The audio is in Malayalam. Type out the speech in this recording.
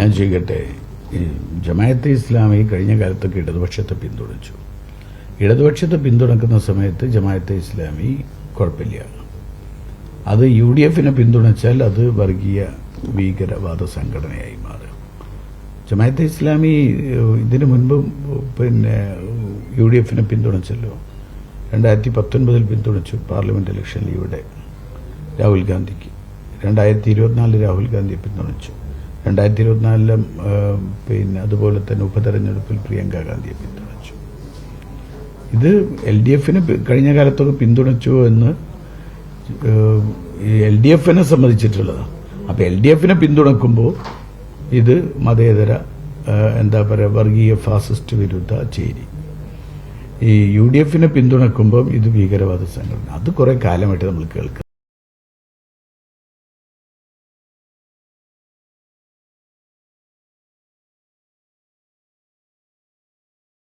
ഞാൻ ചെയ്യട്ടെ. ഈ ജമായത്തെ ഇസ്ലാമി കഴിഞ്ഞ കാലത്തൊക്കെ ഇടതുപക്ഷത്തെ പിന്തുണച്ചു. ഇടതുപക്ഷത്തെ പിന്തുണക്കുന്ന സമയത്ത് ജമായത്തെ ഇസ്ലാമി കുഴപ്പമില്ല. അത് യു ഡി എഫിനെ പിന്തുണച്ചാൽ അത് വർഗീയ ഭീകരവാദ സംഘടനയായി മാറും. ജമായത്തെ ഇസ്ലാമി ഇതിനു മുൻപ് പിന്നെ യു ഡി എഫിനെ പിന്തുണച്ചല്ലോ. രണ്ടായിരത്തി പത്തൊൻപതിൽ പിന്തുണച്ചു പാർലമെന്റ് ഇലക്ഷനിൽ ഇവിടെ രാഹുൽ ഗാന്ധിക്ക്. രണ്ടായിരത്തി ഇരുപത്തിനാലിൽ രാഹുൽ ഗാന്ധിയെ പിന്തുണച്ചു. രണ്ടായിരത്തി ഇരുപത്തിനാലിലും പിന്നെ അതുപോലെ തന്നെ ഉപതെരഞ്ഞെടുപ്പിൽ പ്രിയങ്ക ഗാന്ധിയെ പിന്തുണച്ചു. ഇത് എൽ ഡി എഫിന് കഴിഞ്ഞ കാലത്തൊക്കെ പിന്തുണച്ചു എന്ന് എൽ ഡി എഫിനെ സംബന്ധിച്ചിട്ടുള്ളതാണ് അപ്പൊ എൽ ഡി എഫിനെ പിന്തുണക്കുമ്പോൾ ഇത് മതേതര എന്താ പറയുക വർഗീയ ഫാസിസ്റ്റ് വിരുദ്ധ ചേരി. ഈ യു ഡി എഫിനെ പിന്തുണക്കുമ്പോൾ ഇത് ഭീകരവാദ സംഘടന. അത് കുറെ കാലമായിട്ട് നമ്മൾ കേൾക്കും